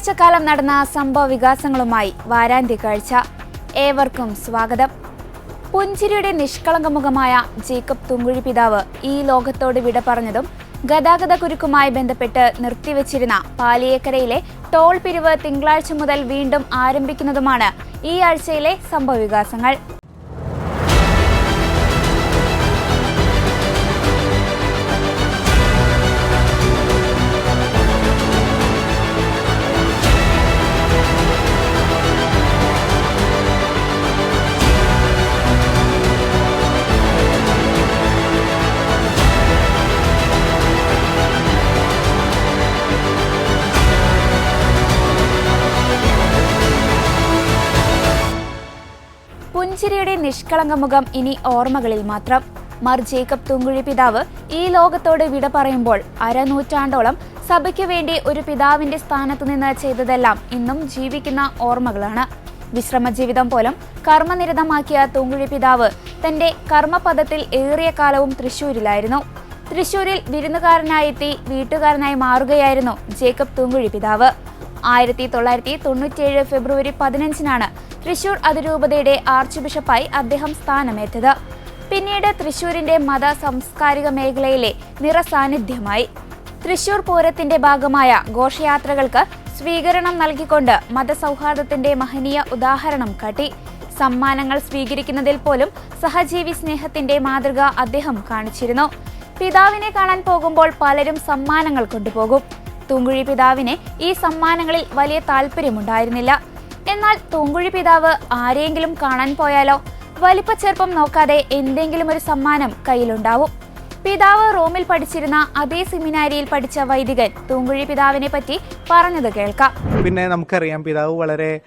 ഒരാഴ്ചക്കാലം നടന്ന സംഭവ വികാസങ്ങളുമായി വാരാന്ത്യ കാഴ്ച. ഏവർക്കും സ്വാഗതം. പുഞ്ചിരിയുടെ നിഷ്കളങ്കമുഖമായ ജേക്കബ് തുങ്കുഴി പിതാവ് ഈ ലോകത്തോട് വിട പറഞ്ഞതും ഗതാഗത കുരുക്കുമായി ബന്ധപ്പെട്ട് നിർത്തിവച്ചിരുന്ന പാലിയേക്കരയിലെ ടോൾ പിരിവ് തിങ്കളാഴ്ച മുതൽ വീണ്ടും ആരംഭിക്കുന്നതുമാണ് ഈ ആഴ്ചയിലെ സംഭവ പുഞ്ചിരിയുടെ നിഷ്കളങ്ക മുഖം ഇനി ഓർമ്മകളിൽ മാത്രം. മർ ജേക്കബ് തുങ്കുഴി പിതാവ് ഈ ലോകത്തോട് വിട പറയുമ്പോൾ അരനൂറ്റാണ്ടോളം സഭയ്ക്ക് വേണ്ടി ഒരു പിതാവിന്റെ സ്ഥാനത്തു നിന്ന് ചെയ്തതെല്ലാം ഇന്നും ജീവിക്കുന്ന ഓർമ്മകളാണ്. വിശ്രമ ജീവിതം പോലും കർമ്മനിരതമാക്കിയ തുങ്കുഴി പിതാവ് തന്റെ കർമ്മപദത്തിൽ ഏറിയ കാലവും തൃശൂരിലായിരുന്നു തൃശൂരിൽ വിരുന്നുകാരനായെത്തി വീട്ടുകാരനായി മാറുകയായിരുന്നു ജേക്കബ് തൂങ്കുഴി പിതാവ്. ആയിരത്തി തൊള്ളായിരത്തി തൊണ്ണൂറ്റിയേഴ് ഫെബ്രുവരി പതിനഞ്ചിനാണ് തൃശൂർ അതിരൂപതയുടെ ആർച്ച് ബിഷപ്പായി അദ്ദേഹം സ്ഥാനമേറ്റത്. പിന്നീട് തൃശൂരിന്റെ മത സാംസ്കാരിക മേഖലയിലെ നിറസാന്നിധ്യമായി. തൃശൂർ പൂരത്തിന്റെ ഭാഗമായ ഘോഷയാത്രകൾക്ക് സ്വീകരണം നൽകിക്കൊണ്ട് മതസൗഹാർദ്ദത്തിന്റെ മഹനീയ ഉദാഹരണം കാട്ടി. സമ്മാനങ്ങൾ സ്വീകരിക്കുന്നതിൽ പോലും സഹജീവി സ്നേഹത്തിന്റെ മാതൃക അദ്ദേഹം കാണിച്ചിരുന്നു. പിതാവിനെ കാണാൻ പോകുമ്പോൾ പലരും സമ്മാനങ്ങൾ കൊണ്ടുപോകും. തൂങ്കുഴി പിതാവിന് ഈ സമ്മാനങ്ങളിൽ വലിയ താല്പര്യമുണ്ടായിരുന്നില്ല. എന്നാൽ തൂങ്കുഴി പിതാവ് ആരെയെങ്കിലും കാണാൻ പോയാലോ? വലിപ്പച്ചെറുപ്പം നോക്കാതെ എന്തെങ്കിലും ഒരു സമ്മാനം കയ്യിലുണ്ടാവും. പിതാവ് റോമിൽ പഠിച്ചിരുന്ന അതേ സെമിനാരിയിൽ പഠിച്ച വൈദികൻ തൂങ്കുഴി പിതാവിനെ പറ്റി പറഞ്ഞത് കേൾക്കാം. പിന്നെ നമുക്കറിയാം പിതാവ് വളരെ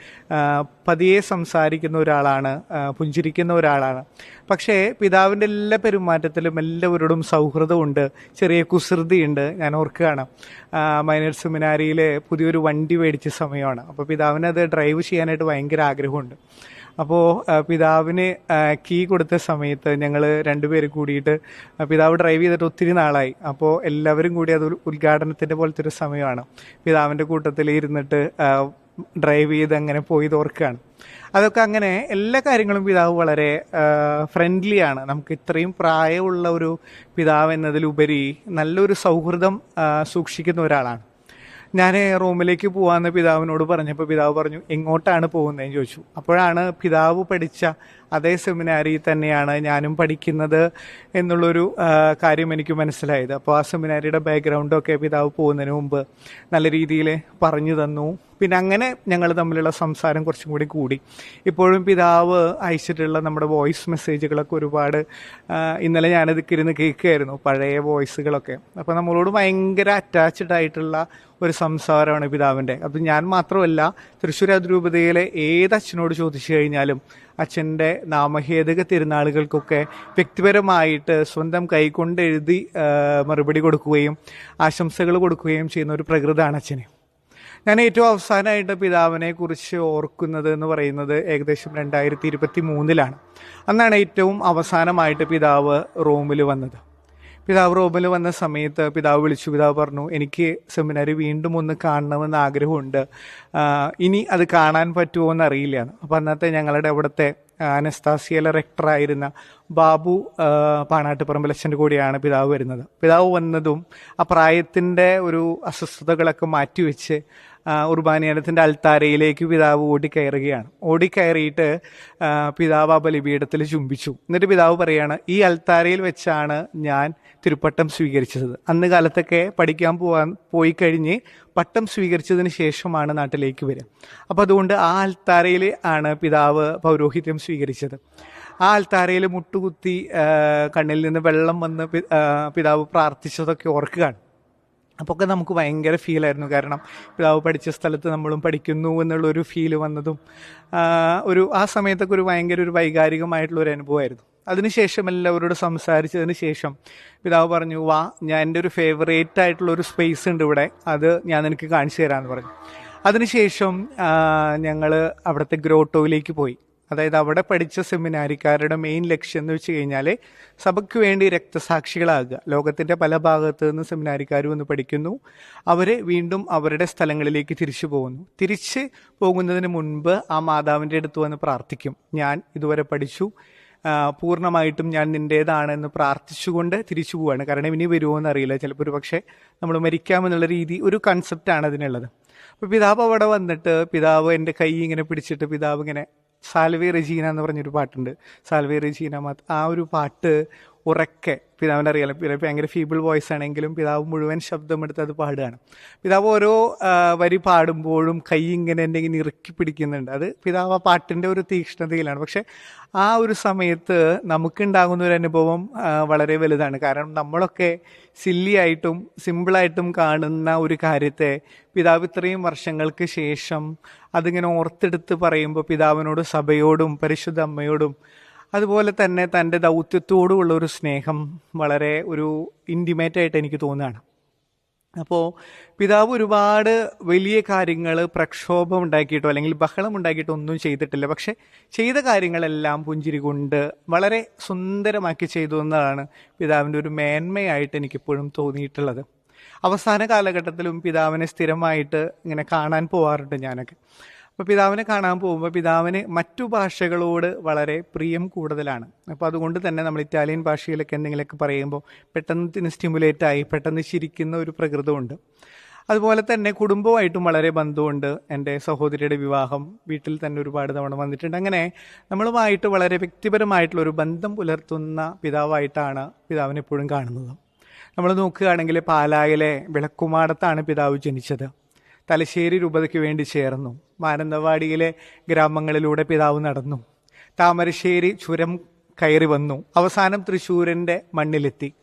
പതിയെ സംസാരിക്കുന്ന ഒരാളാണ് പുഞ്ചിരിക്കുന്ന ഒരാളാണ്. പക്ഷേ പിതാവിന്റെ എല്ലാ പെരുമാറ്റത്തിലും എല്ലാവരോടും സൗഹൃദമുണ്ട് ചെറിയ കുസൃതിയുണ്ട് ഞാൻ ഓർക്കുകയാണ്. മൈനർ സെമിനാരിയിലെ പുതിയൊരു വണ്ടി മേടിച്ച സമയമാണ്. അപ്പോൾ പിതാവിനത് ഡ്രൈവ് ചെയ്യാനായിട്ട് ഭയങ്കര ആഗ്രഹമുണ്ട്. അപ്പോൾ പിതാവിന് കീ കൊടുത്ത സമയത്ത് ഞങ്ങൾ രണ്ടുപേരും കൂടിയിട്ട് പിതാവ് ഡ്രൈവ് ചെയ്തിട്ട് ഒത്തിരി നാളായി. അപ്പോൾ എല്ലാവരും കൂടി അത് ഉദ്ഘാടനത്തിന്റെ പോലത്തെ ഒരു സമയമാണ്. പിതാവിന്റെ കൂട്ടത്തിൽ ഇരുന്നിട്ട് ഡ്രൈവ് ചെയ്ത് അങ്ങനെ പോയി ഓർക്കുകയാണ് അതൊക്കെ അങ്ങനെ എല്ലാ കാര്യങ്ങളും പിതാവ് വളരെ ഫ്രണ്ട്ലി ആണ്. നമുക്ക് ഇത്രയും പ്രായമുള്ള ഒരു പിതാവ് എന്നതിലുപരി നല്ലൊരു സൗഹൃദം സൂക്ഷിക്കുന്ന ഒരാളാണ്. ഞാൻ റൂമിലേക്ക് പോവാന്ന് പിതാവിനോട് പറഞ്ഞപ്പോൾ പിതാവ് പറഞ്ഞു എങ്ങോട്ടാണ് പോകുന്നതെന്ന് ചോദിച്ചു. അപ്പോഴാണ് പിതാവ് പഠിച്ച അതേ സെമിനാരിയിൽ തന്നെയാണ് ഞാനും പഠിക്കുന്നത് എന്നുള്ളൊരു കാര്യം എനിക്ക് മനസ്സിലായത്. അപ്പോൾ ആ സെമിനാരിയുടെ ബാക്ക്ഗ്രൗണ്ടൊക്കെ പിതാവ് പോകുന്നതിന് മുമ്പ് നല്ല രീതിയിൽ പറഞ്ഞു തന്നു. പിന്നെ അങ്ങനെ ഞങ്ങൾ തമ്മിലുള്ള സംസാരം കുറച്ചും കൂടി കൂടി. ഇപ്പോഴും പിതാവ് അയച്ചിട്ടുള്ള നമ്മുടെ വോയിസ് മെസ്സേജുകളൊക്കെ ഒരുപാട് ഇന്നലെ ഞാനത് ഇരുന്ന് കേൾക്കുകയായിരുന്നു പഴയ വോയിസുകളൊക്കെ. അപ്പോൾ നമ്മളോട് ഭയങ്കര അറ്റാച്ച്ഡ് ആയിട്ടുള്ള ഒരു സംസാരമാണ് പിതാവിന്റെ. അത് ഞാൻ മാത്രമല്ല തൃശ്ശൂർ അതിരൂപതയിലെ ഏത് അച്ഛനോട് ചോദിച്ചു കഴിഞ്ഞാലും അച്ഛന്റെ നാമഹേതുക തിരുനാളുകൾക്കൊക്കെ വ്യക്തിപരമായിട്ട് സ്വന്തം കൈകൊണ്ട് എഴുതി മറുപടി കൊടുക്കുകയും ആശംസകൾ കൊടുക്കുകയും ചെയ്യുന്ന ഒരു പ്രകൃതമാണ് അച്ഛന്. ഞാൻ ഏറ്റവും അവസാനമായിട്ട് പിതാവിനെ കുറിച്ച് ഓർക്കുന്നത് എന്ന് പറയുന്നത് ഏകദേശം രണ്ടായിരത്തി ഇരുപത്തി മൂന്നിലാണ് അന്നാണ് ഏറ്റവും അവസാനമായിട്ട് പിതാവ് റോമിൽ വന്നത്. പിതാവ് റോമിൽ വന്ന സമയത്ത് പിതാവ് വിളിച്ചു പിതാവ് പറഞ്ഞു എനിക്ക് സെമിനാരി വീണ്ടും ഒന്ന് കാണണമെന്ന് ആഗ്രഹമുണ്ട്. ഇനി അത് കാണാൻ പറ്റുമോ എന്ന് അറിയില്ല അപ്പോൾ അന്നത്തെ ഞങ്ങളുടെ അവിടുത്തെ അനസ്താസിയയിലെ റെക്ടറായിരുന്ന ബാബു പാണാട്ട് പാണാട്ടുപറമ്പലച്ഛന്റെ കൂടെയാണ് പിതാവ് വരുന്നത്. പിതാവ് വന്നതും ആ പ്രായത്തിന്റെ ഒരു അസ്വസ്ഥതകളൊക്കെ മാറ്റിവെച്ച് ഉർബാനിയാനത്തിന്റെ അൽത്താരയിലേക്ക് പിതാവ് ഓടിക്കയറുകയാണ്. ഓടിക്കയറിയിട്ട് പിതാവ് ആ ബലിപീഠത്തിൽ ചുംബിച്ചു. എന്നിട്ട് പിതാവ് പറയാണ് ഈ അൽത്താരയിൽ വെച്ചാണ് ഞാൻ തിരുപ്പട്ടം സ്വീകരിച്ചത്. അന്ന് കാലത്തൊക്കെ പഠിക്കാൻ പോവാൻ പോയി കഴിഞ്ഞ് പട്ടം സ്വീകരിച്ചതിന് ശേഷമാണ് നാട്ടിലേക്ക് വരിക. അപ്പോൾ അതുകൊണ്ട് ആ അൽത്താരയിൽ ആണ് പിതാവ് പൗരോഹിത്യം സ്വീകരിച്ചത്. ആ അൽത്താരയിൽ മുട്ടുകുത്തി കണ്ണിൽ നിന്ന് വെള്ളം വന്ന് പിതാവ് പ്രാർത്ഥിച്ചതൊക്കെ ഓർക്കുകയാണ്. അപ്പോൾ ഒക്കെ നമുക്ക് ഭയങ്കര ഫീലായിരുന്നു കാരണം പിതാവ് പഠിച്ച സ്ഥലത്ത് നമ്മളും പഠിക്കുന്നു എന്നുള്ളൊരു ഫീൽ വന്നതും ഒരു ആ സമയത്തൊക്കെ ഒരു ഭയങ്കര ഒരു വൈകാരികമായിട്ടുള്ള ഒരു അനുഭവമായിരുന്നു. അതിനുശേഷം എല്ലാവരോട് സംസാരിച്ചതിന് ശേഷം പിതാവ് പറഞ്ഞു വാ ഞാൻ എന്റെ ഒരു ഫേവറേറ്റ് ആയിട്ടുള്ള ഒരു സ്പേസ് ഉണ്ട് ഇവിടെ. അത് ഞാൻ നിനക്ക് കാണിച്ചു തരാമെന്ന് പറഞ്ഞു. അതിനുശേഷം ഞങ്ങൾ അവിടുത്തെ ഗ്രോട്ടോയിലേക്ക് പോയി. അതായത് അവിടെ പഠിച്ച സെമിനാരിക്കാരുടെ മെയിൻ ലക്ഷ്യം എന്ന് വെച്ച് കഴിഞ്ഞാൽ സഭയ്ക്ക് വേണ്ടി രക്തസാക്ഷികളാകുക. ലോകത്തിന്റെ പല ഭാഗത്ത് നിന്ന് സെമിനാരിക്കാർ വന്ന് പഠിക്കുന്നു. അവർ വീണ്ടും അവരുടെ സ്ഥലങ്ങളിലേക്ക് തിരിച്ചു പോകുന്നു. തിരിച്ച് പോകുന്നതിന് മുൻപ് ആ മാതാവിന്റെ അടുത്ത് വന്ന് പ്രാർത്ഥിക്കും. ഞാൻ ഇതുവരെ പഠിച്ചു. പൂർണമായിട്ടും ഞാൻ നിന്റേതാണെന്ന് പ്രാർത്ഥിച്ചുകൊണ്ട് തിരിച്ചു പോവാണ്. കാരണം ഇനി വരുമോ എന്നറിയില്ല. ചിലപ്പോൾ ഒരു പക്ഷേ നമ്മൾ മരിക്കാമെന്നുള്ള രീതി ഒരു കൺസെപ്റ്റാണ് അതിനുള്ളത്. അപ്പോൾ പിതാവ് അവിടെ വന്നിട്ട് പിതാവ് എന്റെ കൈ ഇങ്ങനെ പിടിച്ചിട്ട് പിതാവ് ഇങ്ങനെ സാൽവേ റെജീന എന്ന് പറഞ്ഞൊരു പാട്ടുണ്ട്. സാൽവേ റെജീന ആ ഒരു പാട്ട് ഉറക്കെ പിതാവിന്റെ അറിയാലോ പിതാവ് ഭയങ്കര ഫീബിൾ വോയിസ് ആണെങ്കിലും പിതാവ് മുഴുവൻ ശബ്ദമെടുത്ത് അത് പാടുകയാണ്. പിതാവ് ഓരോ വരി പാടുമ്പോഴും കൈ ഇങ്ങനെ എന്റെ ഇങ്ങനെ ഇറുക്കി പിടിക്കുന്നുണ്ട്. അത് പിതാവ് ആ പാട്ടിന്റെ ഒരു തീക്ഷ്ണതയിലാണ്. പക്ഷെ ആ ഒരു സമയത്ത് നമുക്കുണ്ടാകുന്ന ഒരു അനുഭവം വളരെ വലുതാണ്. കാരണം നമ്മളൊക്കെ സില്ലിയായിട്ടും സിമ്പിളായിട്ടും കാണുന്ന ഒരു കാര്യത്തെ പിതാവ് ഇത്രയും വർഷങ്ങൾക്ക് ശേഷം അതിങ്ങനെ ഓർത്തെടുത്ത് പറയുമ്പോൾ പിതാവിനോട് സഭയോടും പരിശുദ്ധ അമ്മയോടും അതുപോലെ തന്നെ തന്റെ ദൗത്യത്തോടുള്ള ഒരു സ്നേഹം വളരെ ഒരു ഇന്റിമേറ്റ് ആയിട്ട് എനിക്ക് തോന്നുകയാണ്. അപ്പോൾ പിതാവ് ഒരുപാട് വലിയ കാര്യങ്ങൾ പ്രക്ഷോഭം ഉണ്ടാക്കിയിട്ടോ അല്ലെങ്കിൽ ബഹളം ഉണ്ടാക്കിയിട്ടോ ഒന്നും ചെയ്തിട്ടില്ല. പക്ഷേ ചെയ്ത കാര്യങ്ങളെല്ലാം പുഞ്ചിരി കൊണ്ട് വളരെ സുന്ദരമാക്കി ചെയ്തു എന്നതാണ് പിതാവിന്റെ ഒരു മേന്മയായിട്ട് എനിക്കിപ്പോഴും തോന്നിയിട്ടുള്ളത്. അവസാന കാലഘട്ടത്തിലും പിതാവിനെ സ്ഥിരമായിട്ട് ഇങ്ങനെ കാണാൻ പോവാറുണ്ട് ഞാനൊക്കെ. അപ്പോൾ പിതാവിനെ കാണാൻ പോകുമ്പോൾ പിതാവിന് മറ്റു ഭാഷകളോട് വളരെ പ്രിയം കൂടുതലാണ്. അപ്പോൾ അതുകൊണ്ട് തന്നെ നമ്മൾ ഇറ്റാലിയൻ ഭാഷയിലൊക്കെ എന്തെങ്കിലുമൊക്കെ പറയുമ്പോൾ പെട്ടെന്ന് സ്റ്റിമുലേറ്റ് ആയി പെട്ടെന്ന് ചിരിക്കുന്ന ഒരു പ്രകൃതമുണ്ട്. അതുപോലെ തന്നെ കുടുംബമായിട്ടും വളരെ ബന്ധമുണ്ട്. എന്റെ സഹോദരിയുടെ വിവാഹം വീട്ടിൽ തന്നെ ഒരുപാട് തവണ വന്നിട്ടുണ്ട്. അങ്ങനെ നമ്മളുമായിട്ട് വളരെ വ്യക്തിപരമായിട്ടുള്ള ഒരു ബന്ധം പുലർത്തുന്ന പിതാവായിട്ടാണ് പിതാവിനെപ്പോഴും കാണുന്നത്. നമ്മൾ നോക്കുകയാണെങ്കിൽ പാലായിലെ വിളക്കുമാടത്താണ് പിതാവ് ജനിച്ചത്. തലശ്ശേരി രൂപതയ്ക്ക് വേണ്ടി ചേർന്നു. മാനന്തവാടിയിലെ ഗ്രാമങ്ങളിലൂടെ പിതാവ് നടന്നു. താമരശ്ശേരി ചുരം കയറി വന്നു. അവസാനം തൃശ്ശൂരിന്റെ മണ്ണിലെത്തി.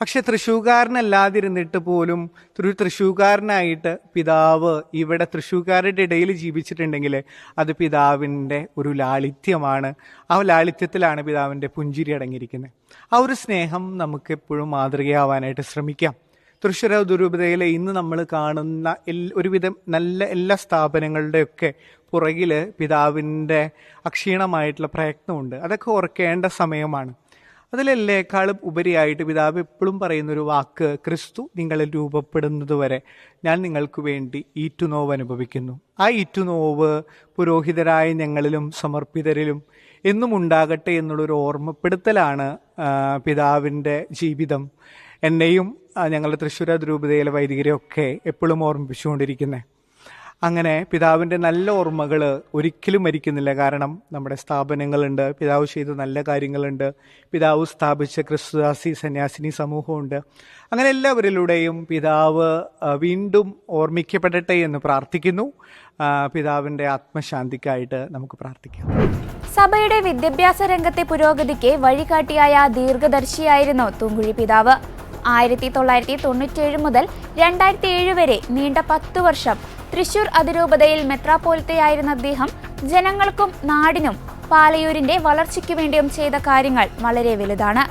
പക്ഷെ തൃശ്ശൂക്കാരനല്ലാതിരുന്നിട്ട് പോലും ഒരു തൃശ്ശൂക്കാരനായിട്ട് പിതാവ് ഇവിടെ തൃശ്ശൂക്കാരുടെ ഇടയിൽ ജീവിച്ചിട്ടുണ്ടെങ്കിൽ അത് പിതാവിന്റെ ഒരു ലാളിത്യമാണ്. ആ ലാളിത്യത്തിലാണ് പിതാവിന്റെ പുഞ്ചിരി അടങ്ങിയിരിക്കുന്നത്. ആ ഒരു സ്നേഹം നമുക്കെപ്പോഴും മാതൃകയാവാനായിട്ട് ശ്രമിക്കാം. തൃശ്ശൂർ ദുരൂപതയിലെ ഇന്ന് നമ്മൾ കാണുന്ന ഒരുവിധം നല്ല എല്ലാ സ്ഥാപനങ്ങളുടെയൊക്കെ പുറകിൽ പിതാവിന്റെ അക്ഷീണമായിട്ടുള്ള പ്രയത്നമുണ്ട്. അതൊക്കെ ഓർക്കേണ്ട സമയമാണ്. അതിലെല്ലേക്കാളും ഉപരിയായിട്ട് പിതാവ് എപ്പോഴും പറയുന്നൊരു വാക്ക് ക്രിസ്തു നിങ്ങളിൽ രൂപപ്പെടുന്നത് വരെ ഞാൻ നിങ്ങൾക്ക് വേണ്ടി ഈറ്റുനോവ് അനുഭവിക്കുന്നു. ആ ഈറ്റുനോവ് പുരോഹിതരായ ഞങ്ങളിലും സമർപ്പിതരിലും എന്നും ഉണ്ടാകട്ടെ എന്നുള്ളൊരു ഓർമ്മപ്പെടുത്തലാണ് പിതാവിന്റെ ജീവിതം. എന്നെയും ഞങ്ങളുടെ തൃശ്ശൂർ അതിരൂപതയിലെ വൈദികരെയൊക്കെ എപ്പോഴും ഓർമ്മിപ്പിച്ചുകൊണ്ടിരിക്കുന്നത് അങ്ങനെ പിതാവിന്റെ നല്ല ഓർമ്മകൾ ഒരിക്കലും മരിക്കുന്നില്ല. കാരണം നമ്മുടെ സ്ഥാപനങ്ങളുണ്ട് പിതാവ് ചെയ്ത നല്ല കാര്യങ്ങളുണ്ട് പിതാവ് സ്ഥാപിച്ച ക്രിസ്തുദാസി സന്യാസിനി സമൂഹമുണ്ട്. അങ്ങനെ എല്ലാവരിലൂടെയും പിതാവ് വീണ്ടും ഓർമ്മിക്കപ്പെടട്ടെ എന്ന് പ്രാർത്ഥിക്കുന്നു. പിതാവിന്റെ ആത്മശാന്തിക്കായിട്ട് നമുക്ക് പ്രാർത്ഥിക്കാം. സഭയുടെ വിദ്യാഭ്യാസ രംഗത്തെ പുരോഗതിക്ക് വഴികാട്ടിയായ ദീർഘദർശിയായിരുന്നു തൂങ്കുഴി പിതാവ്. ആയിരത്തി തൊള്ളായിരത്തി തൊണ്ണൂറ്റേഴ് മുതൽ രണ്ടായിരത്തി ഏഴ് വരെ നീണ്ട പത്തു വർഷം തൃശൂർ അതിരൂപതയിൽ മെത്രാപ്പോലത്തെയായിരുന്ന അദ്ദേഹം ജനങ്ങൾക്കും നാടിനും പാലയൂരിന്റെ വളർച്ചയ്ക്ക് വേണ്ടിയും ചെയ്ത കാര്യങ്ങൾ വളരെ വലുതാണ്.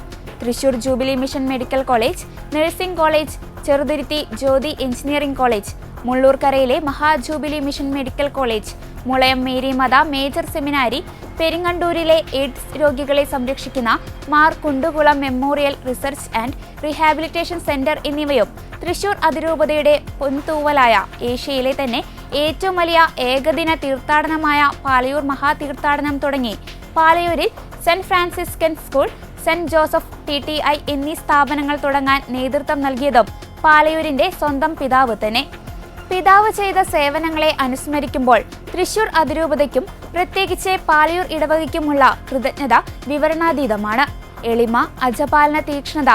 Thrissur jubilee mission medical college nursing college Cheruthuruthy Jyothi engineering college മുള്ളൂർക്കരയിലെ മഹാജൂബിലി mission medical college Mulayam Mary Matha major seminary പെരിങ്ങണ്ടൂരിലെ AIDS രോഗികളെ സംരക്ഷിക്കുന്ന Mar Kundukulam memorial research and rehabilitation centre എന്നിവയും തൃശൂർ അതിരൂപതയുടെ പൊൻതൂവലായ ഏഷ്യയിലെ തന്നെ ഏറ്റവും വലിയ ഏകദിന തീർത്ഥാടനമായ പാലയൂർ മഹാതീർത്ഥാടനം തുടങ്ങി. പാലയൂരിൽ saint Franciscan school saint Joseph T T I എന്നീ സ്ഥാപനങ്ങൾ തുടങ്ങാൻ നേതൃത്വം നൽകിയതും പാലയൂരിന്റെ സ്വന്തം പിതാവ് തന്നെ. പിതാവ് ചെയ്ത സേവനങ്ങളെ അനുസ്മരിക്കുമ്പോൾ തൃശൂർ അതിരൂപതയ്ക്കും പ്രത്യേകിച്ച് പാലയൂർ ഇടവകയ്ക്കുമുള്ള കൃതജ്ഞത വിവരണാതീതമാണ്. എളിമ അജപാലന തീക്ഷ്ണത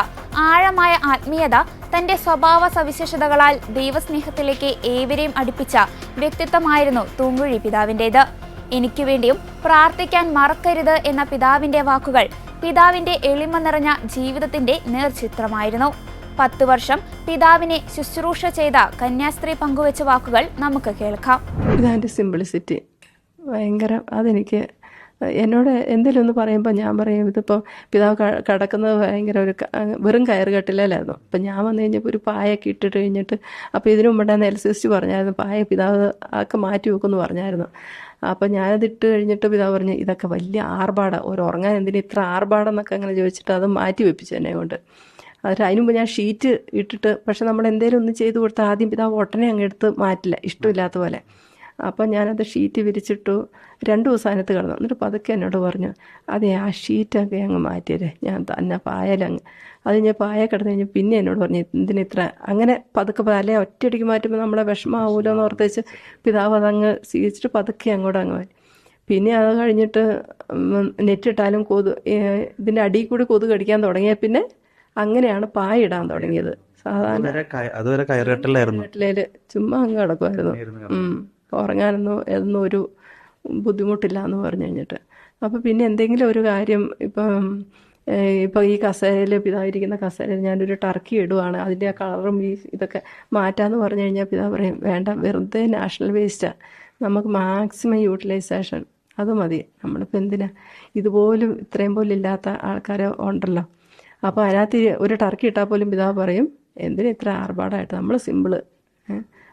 ആഴമായ ആത്മീയത തന്റെ സ്വഭാവ സവിശേഷതകളാൽ ദൈവസ്നേഹത്തിലേക്ക് ഏവരെയും അടുപ്പിച്ച വ്യക്തിത്വമായിരുന്നു തൂങ്കുഴി പിതാവിന്റെത് എനിക്കു വേണ്ടിയും പ്രാർത്ഥിക്കാൻ മറക്കരുത് എന്ന പിതാവിന്റെ വാക്കുകൾ പിതാവിന്റെ എളിമ നിറഞ്ഞ ജീവിതത്തിന്റെ നേർചിത്രമായിരുന്നു. പത്ത് വർഷം പിതാവിനെ ശുശ്രൂഷ ചെയ്ത കന്യാസ്ത്രീ പങ്കുവച്ച വാക്കുകൾ നമുക്ക് കേൾക്കാം. ഇതാന്റെ സിംപ്ലിസിറ്റി. ഭയങ്കര അതെനിക്ക് എന്നോട് എന്തെങ്കിലും ഒന്ന് പറയുമ്പോൾ ഞാൻ പറയും ഇതിപ്പോൾ പിതാവ് കിടക്കുന്നത് ഭയങ്കര ഒരു വെറും കയറ് കയറുകെട്ടിലായിരുന്നു അപ്പം ഞാൻ വന്നു കഴിഞ്ഞപ്പോൾ ഒരു പായൊക്കെ ഇട്ടിട്ട് കഴിഞ്ഞിട്ട് അപ്പോൾ ഇതിനു മുമ്പേ എൽ സിസ്റ്റ് പറഞ്ഞായിരുന്നു പായ പിതാവ് ആക്കെ മാറ്റി വെക്കുമെന്ന് പറഞ്ഞായിരുന്നു. അപ്പം ഞാനത് ഇട്ട് കഴിഞ്ഞിട്ട് പിതാവ് പറഞ്ഞു ഇതൊക്കെ വലിയ ആർഭാടാണ് ഒരു ഉറങ്ങാൻ എന്തിനും ഇത്ര ആർഭാടം എന്നൊക്കെ അങ്ങനെ ചോദിച്ചിട്ട് അത് മാറ്റി വെപ്പിച്ചു എന്നെ കൊണ്ട്. അതിന് മുമ്പ് ഞാൻ ഷീറ്റ് ഇട്ടിട്ട് പക്ഷെ നമ്മൾ എന്തെങ്കിലും ഒന്ന് ചെയ്ത് കൊടുത്താൽ ആദ്യം പിതാവ് ഉടനെ അങ്ങ് എടുത്ത് മാറ്റില്ല. ഇഷ്ടമില്ലാത്ത പോലെ. അപ്പം ഞാനത് ഷീറ്റ് വിരിച്ചിട്ടു രണ്ട് ദിവസം അതിനകത്ത് കിടന്നു. എന്നിട്ട് പതുക്കെ എന്നോട് പറഞ്ഞു അതെ ആ ഷീറ്റൊക്കെ അങ്ങ് മാറ്റിയത് ഞാൻ തന്നെ പായലങ്ങ് അത് ഞാൻ പായ കിടന്നു കഴിഞ്ഞ് പിന്നെ എന്നോട് പറഞ്ഞു എന്തിന് ഇത്ര? അങ്ങനെ പതുക്കെ അല്ലെ ഒറ്റയടിക്ക് മാറ്റുമ്പോൾ നമ്മളെ വിഷമാവൂലോ എന്ന് ഓർത്തേച്ച് പിതാവ് അതങ്ങ് സ്വീകരിച്ചിട്ട് പതുക്കെ അങ്ങോട്ട് അങ്ങ് മാറ്റി. പിന്നെ അത് കഴിഞ്ഞിട്ട് നെറ്റിട്ടാലും കൊതു ഇതിന്റെ അടിയിൽ കൂടി കൊതു കടിക്കാൻ തുടങ്ങിയ പിന്നെ അങ്ങനെയാണ് പായ ഇടാൻ തുടങ്ങിയത്. സാധാരണ അതുവരെ കയ- അതുവരെ കയറുകെട്ടലായിരുന്നു ചുമ്മാ അങ്ങ് കിടക്കുമായിരുന്നു. ഉറങ്ങാനൊന്നും എന്നും ഒരു ബുദ്ധിമുട്ടില്ല എന്ന് പറഞ്ഞു കഴിഞ്ഞിട്ട്. അപ്പോൾ പിന്നെ എന്തെങ്കിലും ഒരു കാര്യം ഇപ്പം ഇപ്പം ഈ കസേരയിൽ പിതാവിരിക്കുന്ന കസേരയിൽ ഞാനൊരു ടർക്കി ഇടുവാണ്. അതിന്റെ ആ കളറും ഈ ഇതൊക്കെ മാറ്റാമെന്ന് പറഞ്ഞു കഴിഞ്ഞാൽ പിതാവ് പറയും വേണ്ട വെറുതെ നാഷണൽ വേസ്റ്റാണ് നമുക്ക് മാക്സിമം യൂട്ടിലൈസേഷൻ. അത് മതി. നമ്മളിപ്പോൾ എന്തിനാ? ഇതുപോലും ഇത്രയും പോലും ഇല്ലാത്ത ആൾക്കാരെ ഉണ്ടല്ലോ. അപ്പോൾ അതിനകത്ത് ഒരു ടർക്കി ഇട്ടാൽ പോലും പിതാവ് പറയും എന്തിനാ ഇത്ര ആർഭാടമായിട്ട് നമ്മൾ സിമ്പിൾ.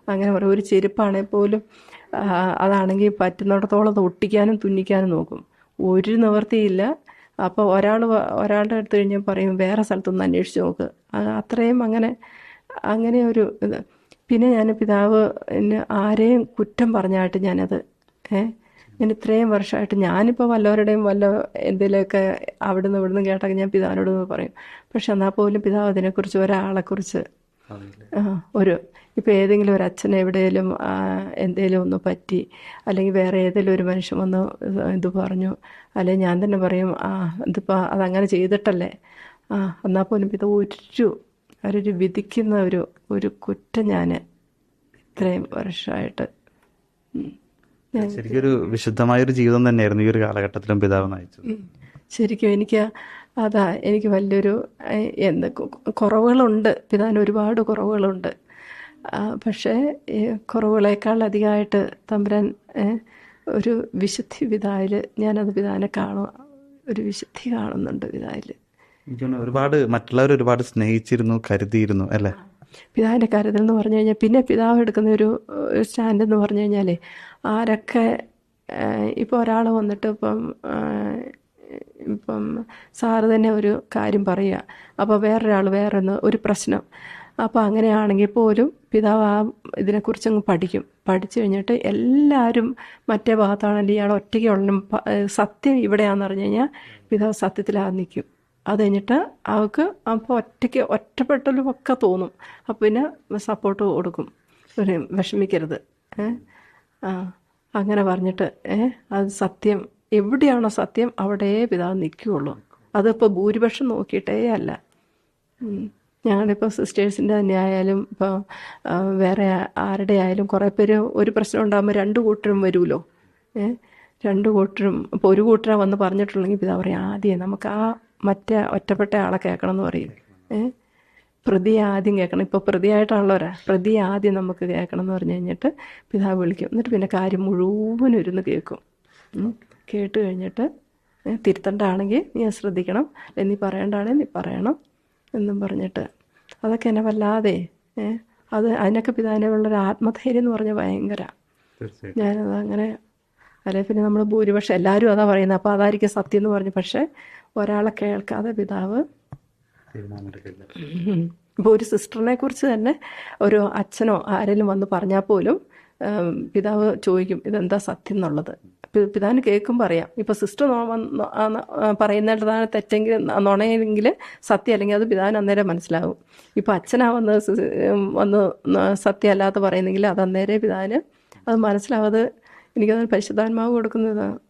അങ്ങനെ പറയും. ഒരു ചെരുപ്പാണെങ്കിൽ പോലും അതാണെങ്കിൽ പറ്റുന്നിടത്തോളം അത് ഒട്ടിക്കാനും തുന്നിക്കാനും നോക്കും. ഒരു നിവൃത്തിയില്ല. അപ്പോൾ ഒരാൾ ഒരാളുടെ അടുത്ത് കഴിഞ്ഞാൽ പറയും വേറെ സ്ഥലത്തൊന്ന് അന്വേഷിച്ച് നോക്ക്. അത്രയും അങ്ങനെ അങ്ങനെ ഒരു ഇത്. പിന്നെ ഞാൻ പിതാവ് എന്നെ ആരെയും കുറ്റം പറഞ്ഞായിട്ട് ഞാനത് ഏഹ് ഞാൻ ഇത്രയും വർഷമായിട്ട് ഞാനിപ്പോൾ വല്ലവരുടെയും വല്ല എന്തെങ്കിലുമൊക്കെ അവിടുന്ന് ഇവിടുന്ന് കേട്ടൊക്കെ ഞാൻ പിതാവിനോട് പറയും. പക്ഷെ എന്നാൽ പോലും പിതാവ് അതിനെക്കുറിച്ച് ഒരാളെക്കുറിച്ച് ആ, ഒരു ഇപ്പോൾ ഏതെങ്കിലും ഒരു അച്ഛൻ എവിടെയെങ്കിലും എന്തെങ്കിലും ഒന്ന് പറ്റി അല്ലെങ്കിൽ വേറെ ഏതെങ്കിലും ഒരു മനുഷ്യൻ വന്ന് ഇത് പറഞ്ഞു അല്ലെങ്കിൽ ഞാൻ തന്നെ പറയും ആ ഇതിപ്പോൾ അതങ്ങനെ ചെയ്തിട്ടല്ലേ ആ എന്നാൽ പോലും ഇത് ഒരു അവരൊരു വിധിക്കുന്ന ഒരു ഒരു കുറ്റം ഞാൻ ഇത്രയും വർഷമായിട്ട് ഉം. ഞാൻ- ശരിക്കും ഒരു വിശുദ്ധമായ ഒരു ജീവിതം തന്നെയായിരുന്നു ഈ ഒരു കാലഘട്ടത്തിലും പിതാവ് നയിച്ചു. ശരിക്കും എനിക്ക് അതാ എനിക്ക് വലിയൊരു എന്താ എന്ത് കുറവുകളുണ്ട് പിതാവിന് ഒരുപാട് കുറവുകളുണ്ട് പക്ഷേ കുറവുകളേക്കാൾ അധികമായിട്ട് തമ്പുരാൻ ഒരു വിശുദ്ധി പിതാവിൽ ഞാനത് പിതാവിനെ കാണുക ഒരു വിശുദ്ധി കാണുന്നുണ്ട് പിതാവിൽ ഒരുപാട് മറ്റുള്ളവർ ഒരുപാട് സ്നേഹിച്ചിരുന്നു കരുതിയിരുന്നു അല്ലേ പിതാവിന്റെ കരുതൽ എന്ന് പറഞ്ഞു കഴിഞ്ഞാൽ പിന്നെ പിതാവ് എടുക്കുന്ന ഒരു സ്റ്റാൻഡ് എന്ന് പറഞ്ഞു കഴിഞ്ഞാൽ ആരൊക്കെ ഇപ്പോൾ ഒരാൾ വന്നിട്ട് ഇപ്പം ഇപ്പം സാറ് തന്നെ ഒരു കാര്യം പറയുക അപ്പോൾ വേറൊരാൾ വേറൊന്ന് ഒരു പ്രശ്നം. അപ്പോൾ അങ്ങനെയാണെങ്കിൽ പോലും പിതാവ് ആ ഇതിനെക്കുറിച്ച് അങ്ങ് പഠിക്കും. പഠിച്ചു കഴിഞ്ഞിട്ട് എല്ലാവരും മറ്റേ ഭാഗത്താണെങ്കിൽ ഇയാൾ ഒറ്റയ്ക്ക് ഉള്ള സത്യം ഇവിടെയാണെന്ന് പറഞ്ഞു കഴിഞ്ഞാൽ പിതാവ് സത്യത്തിലാ നിൽക്കും. അത് കഴിഞ്ഞിട്ട് അവൾക്ക് അപ്പോൾ ഒറ്റയ്ക്ക് ഒറ്റപ്പെട്ടലും ഒക്കെ തോന്നും. അപ്പോൾ പിന്നെ സപ്പോർട്ട് കൊടുക്കും. ഒരു വിഷമിക്കരുത്. ഏ? ആ അങ്ങനെ പറഞ്ഞിട്ട് ഏ അത് സത്യം. എവിടെയാണോ സത്യം അവിടെ പിതാവ് നിൽക്കുകയുള്ളൂ. അതിപ്പോൾ ഭൂരിപക്ഷം നോക്കിയിട്ടേ അല്ല. ഞങ്ങളിപ്പോൾ സിസ്റ്റേഴ്സിന്റെ തന്നെ ആയാലും ഇപ്പോൾ വേറെ ആരുടെ ആയാലും കുറേ പേര് ഒരു പ്രശ്നം ഉണ്ടാകുമ്പോൾ രണ്ട് കൂട്ടരും വരുമല്ലോ. ഏ? രണ്ട് കൂട്ടരും ഇപ്പോൾ ഒരു കൂട്ടരാ വന്ന് പറഞ്ഞിട്ടുള്ളെങ്കിൽ പിതാവ് പറയാം ആദ്യം നമുക്ക് ആ മറ്റേ ഒറ്റപ്പെട്ട ആളെ കേൾക്കണം എന്ന് പറയും. ഏഹ് പ്രതി ആദ്യം കേൾക്കണം. ഇപ്പോൾ പ്രതിയായിട്ടാണല്ലോരാ പ്രതി ആദ്യം നമുക്ക് കേൾക്കണം എന്ന് പറഞ്ഞു കഴിഞ്ഞിട്ട് പിതാവ് വിളിക്കും. എന്നിട്ട് പിന്നെ കാര്യം മുഴുവൻ ഇരുന്ന് കേൾക്കും. കേട്ട് കഴിഞ്ഞിട്ട് തിരുത്തണ്ടാണെങ്കിൽ നീ ശ്രദ്ധിക്കണം. അല്ലെ നീ പറയണ്ടാണെങ്കിൽ നീ പറയണം എന്നും പറഞ്ഞിട്ട്. അതൊക്കെ എന്നെ വല്ലാതെ അത് അതിനൊക്കെ പിതാവിനെ ഉള്ളൊരു ആത്മധൈര്യം എന്ന് പറഞ്ഞാൽ ഭയങ്കര. ഞാനത് അങ്ങനെ അല്ലെ പിന്നെ നമ്മൾ ഭൂരിപക്ഷം എല്ലാവരും അതാ പറയുന്നത് അപ്പോൾ അതായിരിക്കും സത്യം എന്ന് പറഞ്ഞു. പക്ഷേ ഒരാളെ കേൾക്കാതെ പിതാവ്. ഇപ്പോൾ ഒരു സിസ്റ്ററിനെ കുറിച്ച് തന്നെ ഒരു അച്ഛനോ ആരെങ്കിലും വന്ന് പറഞ്ഞാൽ പോലും പിതാവ് ചോദിക്കും ഇതെന്താ സത്യം എന്നുള്ളത്? പിതാവിന് കേൾക്കുമ്പോൾ അറിയാം. ഇപ്പോൾ സിസ്റ്റർ പറയുന്നതാണ് തെറ്റെങ്കിൽ നുണയെങ്കിൽ സത്യം അല്ലെങ്കിൽ അത് പിതാവിന് അന്നേരം മനസ്സിലാവും. ഇപ്പോൾ അച്ഛനാ വന്ന് വന്ന് സത്യം അല്ലാതെ പറയുന്നെങ്കിൽ അത് അന്നേരം പിതാവിന് അത് മനസ്സിലാവാതെ എനിക്കത് പരിശുദ്ധാത്മാവ് കൊടുക്കുന്നതാണ്.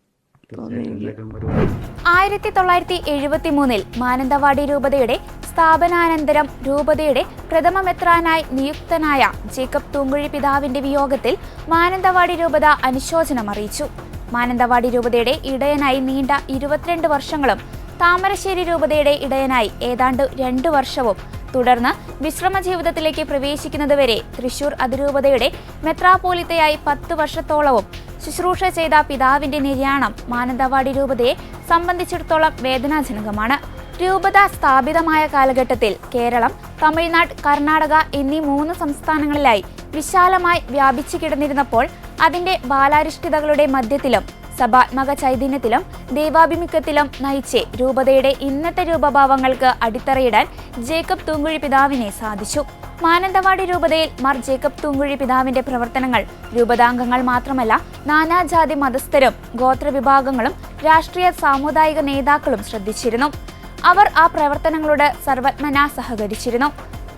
ആയിരത്തി തൊള്ളായിരത്തി എഴുപത്തി മൂന്നിൽ മാനന്തവാടി രൂപതയുടെ സ്ഥാപനാനന്തരം രൂപതയുടെ പ്രഥമ മെത്രാനായി നിയുക്തനായ ജേക്കബ് തൂങ്കുഴി പിതാവിന്റെ വിയോഗത്തിൽ മാനന്തവാടി രൂപത അനുശോചനം അറിയിച്ചു. മാനന്തവാടി രൂപതയുടെ ഇടയനായി നീണ്ട ഇരുപത്തിരണ്ട് വർഷങ്ങളും താമരശ്ശേരി രൂപതയുടെ ഇടയനായി ഏതാണ്ട് രണ്ടു വർഷവും തുടർന്ന് വിശ്രമ ജീവിതത്തിലേക്ക് പ്രവേശിക്കുന്നതുവരെ തൃശൂർ അതിരൂപതയുടെ മെത്രാപോലിത്തയായി പത്ത് വർഷത്തോളവും ശുശ്രൂഷ ചെയ്ത പിതാവിന്റെ നിര്യാണം മാനന്തവാടി രൂപതയെ സംബന്ധിച്ചിടത്തോളം വേദനാജനകമാണ്. രൂപത സ്ഥാപിതമായ കാലഘട്ടത്തിൽ കേരളം തമിഴ്നാട് കർണാടക എന്നീ മൂന്ന് സംസ്ഥാനങ്ങളിലായി വിശാലമായി വ്യാപിച്ചു കിടന്നിരുന്നപ്പോൾ അതിന്റെ ബാലാരിഷ്ടിതകളുടെ മധ്യത്തിലും സഭാത്മക ചൈതന്യത്തിലും ദൈവാഭിമുഖ്യത്തിലും നയിച്ച്. രൂപതയുടെ ഇന്നത്തെ രൂപഭാവങ്ങൾക്ക് അടിത്തറയിടാൻ ജേക്കബ് തൂങ്കുഴി പിതാവിനെ സാധിച്ചു. മാനന്തവാടി രൂപതയിൽ മാർ ജേക്കബ് തൂങ്കുഴി പിതാവിന്റെ പ്രവർത്തനങ്ങൾ രൂപതാംഗങ്ങൾ മാത്രമല്ല നാനാജാതി മതസ്ഥരും ഗോത്രവിഭാഗങ്ങളും രാഷ്ട്രീയ സാമുദായിക നേതാക്കളും ശ്രദ്ധിച്ചിരുന്നു. അവർ ആ പ്രവർത്തനങ്ങളോട് സർവത്മന സഹകരിച്ചിരുന്നു.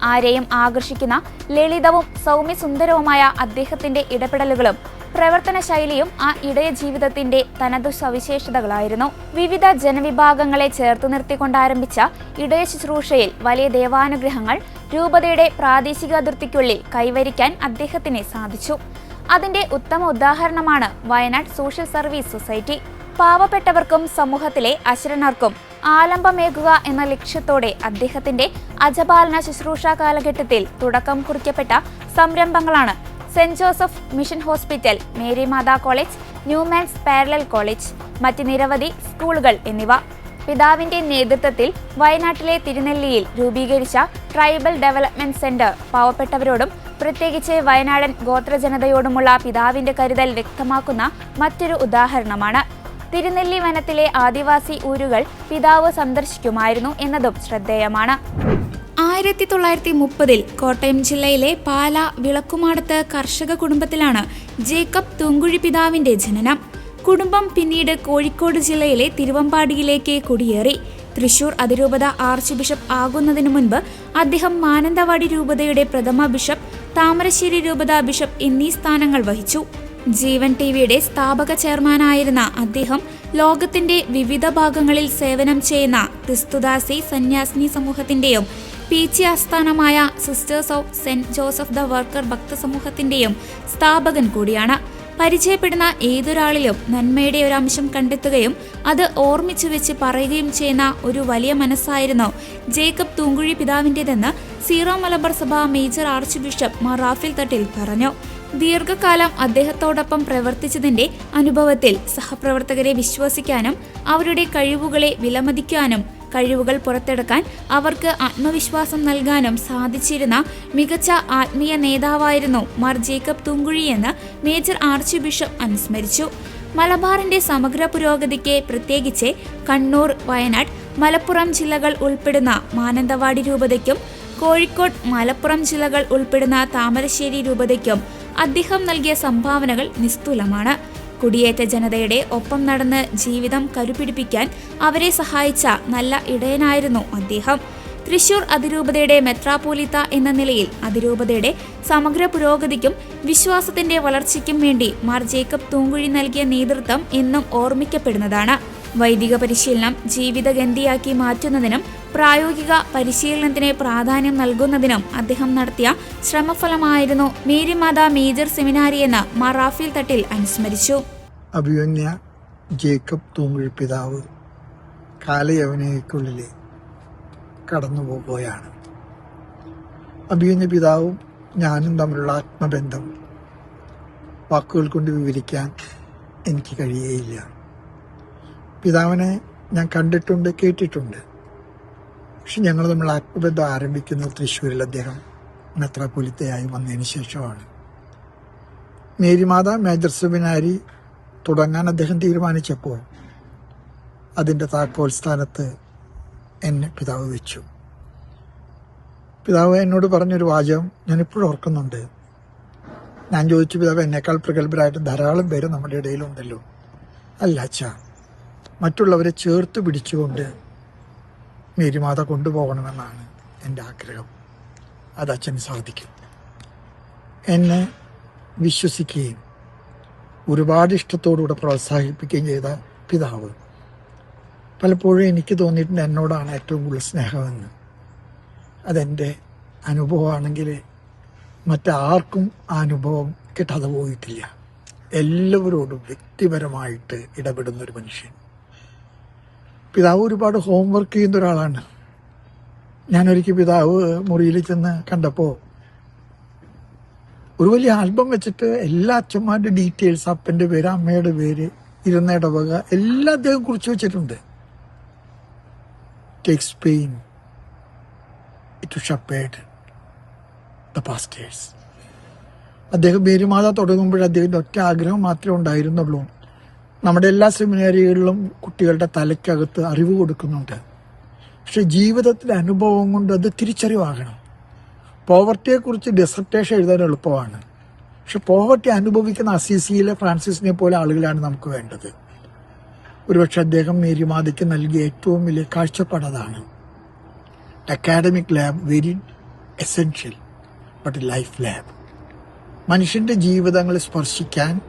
ആരെയും ആകർഷിക്കുന്ന ലളിതവും സൗമ്യസുന്ദരവുമായ അദ്ദേഹത്തിന്റെ ഇടപെടലുകളും പ്രവർത്തന ശൈലിയും ആ ഇടയ ജീവിതത്തിന്റെ തനതു സവിശേഷതകളായിരുന്നു. വിവിധ ജനവിഭാഗങ്ങളെ ചേർത്ത് നിർത്തിക്കൊണ്ടാരംഭിച്ച ഇടയ ശുശ്രൂഷയിൽ വലിയ ദേവാനുഗ്രഹങ്ങൾ രൂപതയുടെ പ്രാദേശിക അതിർത്തിക്കുള്ളിൽ കൈവരിക്കാൻ അദ്ദേഹത്തിന് സാധിച്ചു. അതിന്റെ ഉത്തമ ഉദാഹരണമാണ് വയനാട് സോഷ്യൽ സർവീസ് സൊസൈറ്റി. പാവപ്പെട്ടവർക്കും സമൂഹത്തിലെ അശരണർക്കും ആലംബമേകുക എന്ന ലക്ഷ്യത്തോടെ അദ്ദേഹത്തിന്റെ അജപാലന ശുശ്രൂഷ കാലഘട്ടത്തിൽ തുടക്കം കുറിക്കപ്പെട്ട സംരംഭങ്ങളാണ് saint Joseph mission hospital Mary Matha college Newman's parallel college മറ്റ് നിരവധി സ്കൂളുകൾ എന്നിവ. പിതാവിന്റെ നേതൃത്വത്തിൽ വയനാട്ടിലെ തിരുനെല്ലിയിൽ രൂപീകരിച്ച ട്രൈബൽ ഡെവലപ്മെന്റ് സെന്റർ പാവപ്പെട്ടവരോടും പ്രത്യേകിച്ച് വയനാടൻ ഗോത്രജനതയോടുമുള്ള പിതാവിന്റെ കരുതൽ വ്യക്തമാക്കുന്ന മറ്റൊരു ഉദാഹരണമാണ്. തിരുനെല്ലി വനത്തിലെ ആദിവാസി ഊരുകൾ പിതാവ് സന്ദർശിക്കുമായിരുന്നു എന്നതും ശ്രദ്ധേയമാണ്. ആയിരത്തി തൊള്ളായിരത്തി മുപ്പതിൽ കോട്ടയം ജില്ലയിലെ പാല വിളക്കുമാടത്ത് കർഷക കുടുംബത്തിലാണ് ജേക്കബ് തൂങ്കുഴി പിതാവിന്റെ ജനനം. കുടുംബം പിന്നീട് കോഴിക്കോട് ജില്ലയിലെ തിരുവമ്പാടിയിലേക്ക് കുടിയേറി. തൃശൂർ അതിരൂപത ആർച്ച് ബിഷപ്പ് ആകുന്നതിനു മുൻപ് അദ്ദേഹം മാനന്തവാടി രൂപതയുടെ പ്രഥമ ബിഷപ്പ് താമരശ്ശേരി രൂപത ബിഷപ്പ് എന്നീ സ്ഥാനങ്ങൾ വഹിച്ചു. ജീവൻ ടി വിയുടെ സ്ഥാപക ചെയർമാനായിരുന്ന അദ്ദേഹം ലോകത്തിന്റെ വിവിധ ഭാഗങ്ങളിൽ സേവനം ചെയ്യുന്ന ക്രിസ്തുദാസി സന്യാസിനി സമൂഹത്തിന്റെയും പീച്ചി ആസ്ഥാനമായ sisters of saint Joseph the worker ഭക്തസമൂഹത്തിന്റെയും സ്ഥാപകൻ കൂടിയാണ്. പരിചയപ്പെടുന്ന ഏതൊരാളിലും നന്മയുടെ ഒരു അംശം കണ്ടെത്തുകയും അത് ഓർമ്മിച്ചു വെച്ച് പറയുകയും ചെയ്യുന്ന ഒരു വലിയ മനസ്സായിരുന്നു Jacob Thoomkuzhy പിതാവിന്റെതെന്ന് Syro Malabar Sabha major archbishop Mar Raphael Thattil പറഞ്ഞു. ദീർഘകാലം അദ്ദേഹത്തോടൊപ്പം പ്രവർത്തിച്ചതിന്റെ അനുഭവത്തിൽ സഹപ്രവർത്തകരെ വിശ്വസിക്കാനും അവരുടെ കഴിവുകളെ വിലമതിക്കാനും കഴിവുകൾ പുറത്തെടുക്കാൻ അവർക്ക് ആത്മവിശ്വാസം നൽകാനും സാധിച്ചിരുന്ന മികച്ച ആത്മീയ നേതാവായിരുന്നു മാർ ജേക്കബ് തുങ്കുഴിയെന്ന് മേജർ ആർച്ച് ബിഷപ്പ് അനുസ്മരിച്ചു. മലബാറിന്റെ സമഗ്ര പുരോഗതിക്ക് പ്രത്യേകിച്ച് കണ്ണൂർ വയനാട് മലപ്പുറം ജില്ലകൾ ഉൾപ്പെടുന്ന മാനന്തവാടി രൂപതയ്ക്കും കോഴിക്കോട് മലപ്പുറം ജില്ലകൾ ഉൾപ്പെടുന്ന താമരശ്ശേരി രൂപതയ്ക്കും അദ്ദേഹം നൽകിയ സംഭാവനകൾ നിസ്തുലമാണ്. കുടിയേറ്റ ജനതയുടെ ഒപ്പം നടന്ന് ജീവിതം കരുപിടിപ്പിക്കാൻ അവരെ സഹായിച്ച നല്ല ഇടയനായിരുന്നു അദ്ദേഹം. തൃശൂർ അതിരൂപതയുടെ മെത്രാപോലിത്ത എന്ന നിലയിൽ അതിരൂപതയുടെ സമഗ്ര പുരോഗതിക്കും വിശ്വാസത്തിന്റെ വളർച്ചയ്ക്കും വേണ്ടി മാർ ജേക്കബ് തൂങ്കുഴി നൽകിയ നേതൃത്വം എന്നും ഓർമ്മിക്കപ്പെടുന്നതാണ്. വൈദിക പരിശീലനം ജീവിതഗന്ധിയാക്കി മാറ്റുന്നതിനും പ്രായോഗിക പരിശീലനത്തിന് പ്രാധാന്യം നൽകുന്നതിനും അദ്ദേഹം നടത്തിയ ശ്രമഫലമായിരുന്നു മേരിമാത മേജർ സെമിനാരി എന്ന് മറാഫിൽ റാഫേൽ തട്ടിൽ അനുസ്മരിച്ചു. അഭിമന്യ ജേക്കബ് തൂങ്കുഴി പിതാവ് കാലയവനയ്ക്കുള്ളിലെ കടന്നു പോകുകയാണ് അഭിമന്യ പിതാവും ഞാനും തമ്മിലുള്ള ആത്മബന്ധം വാക്കുകൾ കൊണ്ട് വിവരിക്കാൻ എനിക്ക് കഴിയുകയില്ല. പിതാവിനെ ഞാൻ കണ്ടിട്ടുണ്ട് കേട്ടിട്ടുണ്ട്. പക്ഷെ ഞങ്ങൾ നമ്മൾ ആത്മബന്ധം ആരംഭിക്കുന്നത് തൃശ്ശൂരിൽ അദ്ദേഹം മെത്രാപ്പൊലിത്തയായി വന്നതിന് ശേഷമാണ്. മേരിമാത മേജർ സെമിനാരി തുടങ്ങാൻ അദ്ദേഹം തീരുമാനിച്ചപ്പോൾ അതിന്റെ താക്കോൽ സ്ഥാനത്ത് എന്നെ പിതാവ് വെച്ചു. പിതാവ് എന്നോട് പറഞ്ഞൊരു വാചകം ഞാനിപ്പോഴും ഓർക്കുന്നുണ്ട്. ഞാൻ ചോദിച്ചു പിതാവ് എന്നേക്കാൾ പ്രഗത്ഭരായിട്ട് ധാരാളം പേര് നമ്മുടെ ഇടയിലുണ്ടല്ലോ. അല്ല അച്ഛ മറ്റുള്ളവരെ ചേർത്ത് പിടിച്ചുകൊണ്ട് മേരിമാത കൊണ്ടുപോകണമെന്നാണ് എന്റെ ആഗ്രഹം. അത് അച്ഛന് സാധിക്കും. എന്നെ വിശ്വസിക്കുകയും ഒരുപാട് ഇഷ്ടത്തോടുകൂടെ പ്രോത്സാഹിപ്പിക്കുകയും ചെയ്ത പിതാവ് പലപ്പോഴും എനിക്ക് തോന്നിയിട്ടുണ്ട് എന്നോടാണ് ഏറ്റവും കൂടുതൽ സ്നേഹമെന്ന്. അതെന്റെ അനുഭവമാണെങ്കിൽ മറ്റാർക്കും ആ അനുഭവം കിട്ടാതെ പോയിട്ടില്ല. എല്ലാവരോടും വ്യക്തിപരമായിട്ട് ഇടപെടുന്ന ഒരു മനുഷ്യൻ. പിതാവ് ഒരുപാട് ഹോംവർക്ക് ചെയ്യുന്ന ഒരാളാണ്. ഞാനൊരിക്കൽ പിതാവ് മുറിയിൽ ചെന്ന് കണ്ടപ്പോൾ ഒരു വലിയ ആൽബം വെച്ചിട്ട് എല്ലാ അച്ഛന്മാരുടെ ഡീറ്റെയിൽസ് അപ്പന്റെ പേര് അമ്മയുടെ പേര് ഇരുന്ന ഇടവക എല്ലാം അദ്ദേഹം കുറിച്ച് വെച്ചിട്ടുണ്ട്. Takes pain to shepherd the pastors അദ്ദേഹം പേരുമാത തുടങ്ങുമ്പോൾ അദ്ദേഹത്തിന്റെ ഒറ്റ ആഗ്രഹം മാത്രമേ ഉണ്ടായിരുന്നുള്ളൂ. നമ്മുടെ എല്ലാ സെമിനാരികളിലും കുട്ടികളുടെ തലയ്ക്കകത്ത് അറിവ് കൊടുക്കുന്നുണ്ട്. പക്ഷെ ജീവിതത്തിലെ അനുഭവം കൊണ്ട് അത് തിരിച്ചറിവാകണം. പോവർട്ടിയെക്കുറിച്ച് ഡിസർട്ടേഷൻ എഴുതാൻ എളുപ്പമാണ്. പക്ഷെ പോവർട്ടി അനുഭവിക്കുന്ന അസീസിയിലെ ഫ്രാൻസിസിനെ പോലെ ആളുകളാണ് നമുക്ക് വേണ്ടത്. ഒരുപക്ഷെ അദ്ദേഹം മേരിമാതയ്ക്ക് നൽകിയ ഏറ്റവും വലിയ കാഴ്ചപ്പാട് അതാണ്. Academic lab very essential but life lab മനുഷ്യന്റെ ജീവിതങ്ങളെ സ്പർശിക്കാൻ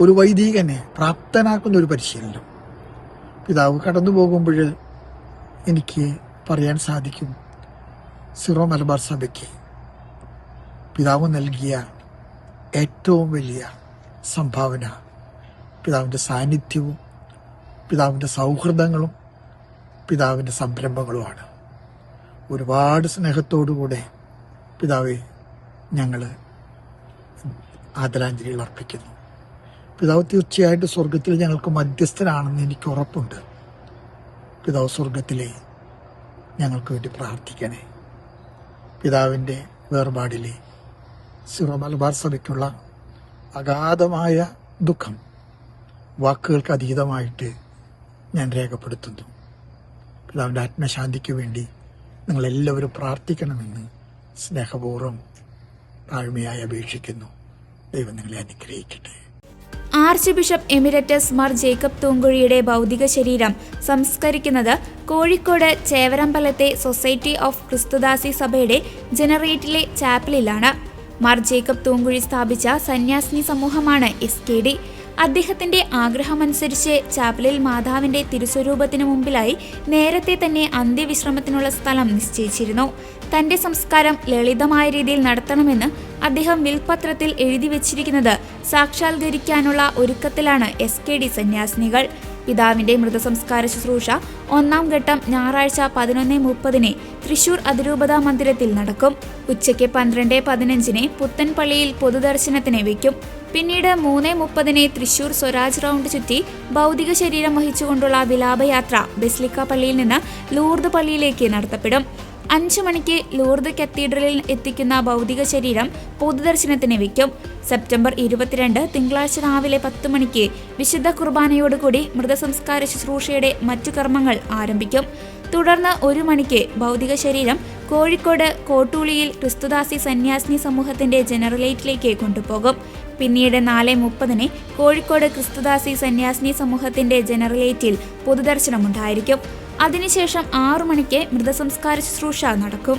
ഒരു വൈദികനെ പ്രാപ്തനാക്കുന്ന ഒരു പരിശീലനം. പിതാവ് കടന്നു പോകുമ്പോൾ എനിക്ക് പറയാൻ സാധിക്കും സിറോ മലബാർ സഭയ്ക്ക് പിതാവ് നൽകിയ ഏറ്റവും വലിയ സംഭാവന പിതാവിന്റെ സാന്നിധ്യവും പിതാവിന്റെ സൗഹൃദങ്ങളും പിതാവിന്റെ സംരംഭങ്ങളുമാണ്. ഒരുപാട് സ്നേഹത്തോടുകൂടെ പിതാവെ ഞങ്ങൾ ആദരാഞ്ജലികൾ അർപ്പിക്കുന്നു. പിതാവ് തീർച്ചയായിട്ടും സ്വർഗത്തിൽ ഞങ്ങൾക്ക് മധ്യസ്ഥനാണെന്ന് എനിക്ക് ഉറപ്പുണ്ട്. പിതാവ് സ്വർഗത്തിലെ ഞങ്ങൾക്ക് വേണ്ടി പ്രാർത്ഥിക്കണേ. പിതാവിന്റെ വേർപാടിലെ സിറോ മലബാർ സഭയ്ക്കുള്ള അഗാധമായ ദുഃഖം വാക്കുകൾക്ക് അതീതമായിട്ട് ഞാൻ രേഖപ്പെടുത്തുന്നു. പിതാവിന്റെ ആത്മശാന്തിക്ക് വേണ്ടി നിങ്ങളെല്ലാവരും പ്രാർത്ഥിക്കണമെന്ന് സ്നേഹപൂർവം താഴ്മയായി അപേക്ഷിക്കുന്നു. ദൈവം നിങ്ങളെ അനുഗ്രഹിക്കട്ടെ. Archbishop emeritus Mar Jacob തൂങ്കുഴിയുടെ ഭൗതിക ശരീരം സംസ്കരിക്കുന്നത് കോഴിക്കോട് ചേവരമ്പലത്തെ സൊസൈറ്റി ഓഫ് ക്രിസ്തുദാസി സഭയുടെ ജനറേറ്റിലെ ചാപ്പലിലാണ്. മാർ ജേക്കബ് തൂങ്കുഴി സ്ഥാപിച്ച സന്യാസിനി സമൂഹമാണ് എസ് കെ ഡി. അദ്ദേഹത്തിന്റെ ആഗ്രഹമനുസരിച്ച് ചാപ്പലിൽ മാതാവിന്റെ തിരുസ്വരൂപത്തിനു മുമ്പിലായി നേരത്തെ തന്നെ അന്ത്യവിശ്രമത്തിനുള്ള സ്ഥലം നിശ്ചയിച്ചിരുന്നു. തന്റെ സംസ്കാരം ലളിതമായ രീതിയിൽ നടത്തണമെന്ന് അദ്ദേഹം വിൽപത്രത്തിൽ എഴുതി വച്ചിരിക്കുന്നത് സാക്ഷാത്കരിക്കാനുള്ള ഒരുക്കത്തിലാണ് എസ് കെ ഡി സന്യാസിനികൾ. പിതാവിന്റെ മൃതസംസ്കാര ശുശ്രൂഷ ഒന്നാം ഘട്ടം ഞായറാഴ്ച പതിനൊന്ന് മുപ്പതിന് തൃശൂർ അതിരൂപതാ മന്ദിരത്തിൽ നടക്കും. ഉച്ചയ്ക്ക് പന്ത്രണ്ട് പതിനഞ്ചിന് പുത്തൻപള്ളിയിൽ പൊതുദർശനത്തിന് വയ്ക്കും. പിന്നീട് മൂന്ന് മുപ്പതിന് തൃശൂർ സ്വരാജ് റൗണ്ട് ചുറ്റി ഭൗതിക ശരീരം വഹിച്ചുകൊണ്ടുള്ള വിലാപയാത്ര ബെസ്ലിക്ക പള്ളിയിൽ നിന്ന് ലൂർദ് പള്ളിയിലേക്ക് നടത്തപ്പെടും. അഞ്ചു മണിക്ക് ലൂർദ് കത്തീഡ്രലിൽ എത്തിക്കുന്ന ഭൗതിക ശരീരം പൊതുദർശനത്തിന് വയ്ക്കും സെപ്റ്റംബർ ഇരുപത്തിരണ്ട് തിങ്കളാഴ്ച രാവിലെ പത്ത് മണിക്ക് വിശുദ്ധ കുർബാനയോടുകൂടി മൃതസംസ്കാര ശുശ്രൂഷയുടെ മറ്റു കർമ്മങ്ങൾ ആരംഭിക്കും. തുടർന്ന് ഒരു മണിക്ക് ഭൗതിക ശരീരം കോഴിക്കോട് കോട്ടൂളിയിൽ ക്രിസ്തുദാസി സന്യാസിനി സമൂഹത്തിന്റെ ജനറലേറ്റിലേക്ക് കൊണ്ടുപോകും. പിന്നീട് നാല് മുപ്പതിന് കോഴിക്കോട് ക്രിസ്തുദാസി സന്യാസിനി സമൂഹത്തിന്റെ ജനറലേറ്റിൽ പൊതുദർശനമുണ്ടായിരിക്കും. അതിനുശേഷം ആറു മണിക്ക് മൃതസംസ്കാര ശുശ്രൂഷ നടക്കും.